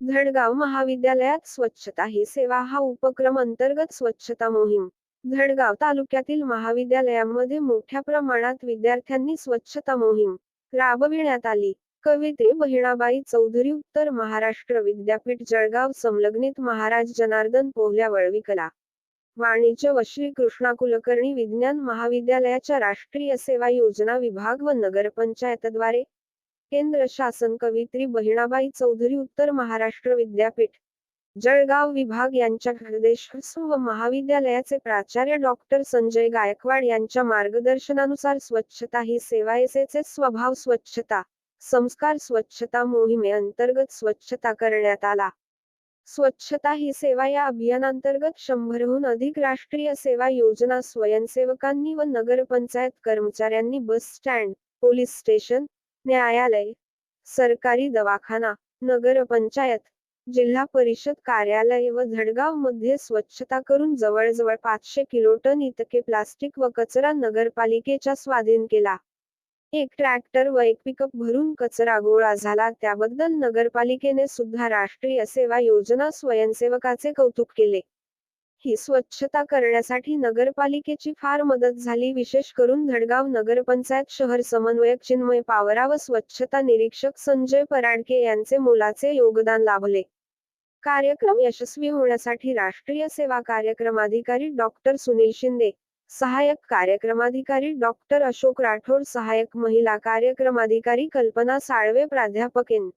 झडगाव महाविद्यालयात स्वच्छता ही सेवा हा उपक्रम अंतर्गत स्वच्छता मोहीम. झडगाव तालुक्यातील महाविद्यालयांमध्ये मोठ्या प्रमाणात विद्यार्थ्यांनी स्वच्छता मोहीम राबविण्यात आली. कविते बहिणाबाई चौधरी उत्तर महाराष्ट्र विद्यापीठ जळगाव संलग्नित महाराज जनार्दन पोहल्या वळविकला. वाणिज्य व श्री कृष्णा कुलकर्णी विज्ञान महाविद्यालयाच्या राष्ट्रीय सेवा योजना विभाग व नगरपंचायतद्वारे केंद्र शासन कवित्री बहिणाबाई चौधरी उत्तर महाराष्ट्र विद्यापीठ जळगाव विभाग यांच्या निर्देश व महाविद्यालयाचे प्राचार्य डॉक्टर संजय गायकवाड यांच्या मार्गदर्शनानुसार स्वच्छता ही सेवा एसेचे स्वभाव स्वच्छता संस्कार स्वच्छता मोहिमे अंतर्गत स्वच्छता करण्यात आला. स्वच्छता ही सेवा या अभियानांतर्गत शंभरहून अधिक राष्ट्रीय सेवा योजना स्वयंसेवकांनी व नगरपंचायत कर्मचाऱ्यांनी बस स्टँड पोलीस स्टेशन न्यायालय सरकारी दवाखाना नगरपंचायत जिल्हा परिषद कार्यालय व झडगावमध्ये स्वच्छता करून जवळजवळ पाचशे किलो टन इतके प्लास्टिक व कचरा नगरपालिकेच्या स्वाधीन केला. एक ट्रॅक्टर व एक पिकअप भरून कचरा गोळा झाला. त्याबद्दल नगरपालिकेने सुद्धा राष्ट्रीय सेवा योजना स्वयंसेवकाचे कौतुक केले. ही स्वच्छता करण्यासाठी नगरपालिकेची फार मदत झाली. विशेष करून धडगाव नगरपंचायत शहर समन्वयक चिन्मय पावरा व स्वच्छता निरीक्षक संजय पराडके यांचे मोलाचे योगदान लाभले. कार्यक्रम यशस्वी होण्यासाठी राष्ट्रीय सेवा कार्यक्रमाधिकारी डॉक्टर सुनील शिंदे सहाय्यक कार्यक्रमाधिकारी डॉक्टर अशोक राठोड सहाय्यक महिला कार्यक्रमाधिकारी कल्पना साळवे प्राध्यापक एन.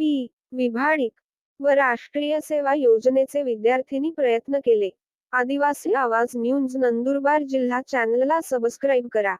पी. विभाडिक व राष्ट्रीय सेवा योजनेचे विद्यार्थ्यांनी प्रयत्न केले. आदिवासी आवाज न्यूज नंदुरबार जिल्हा चॅनलला सबस्क्राईब करा.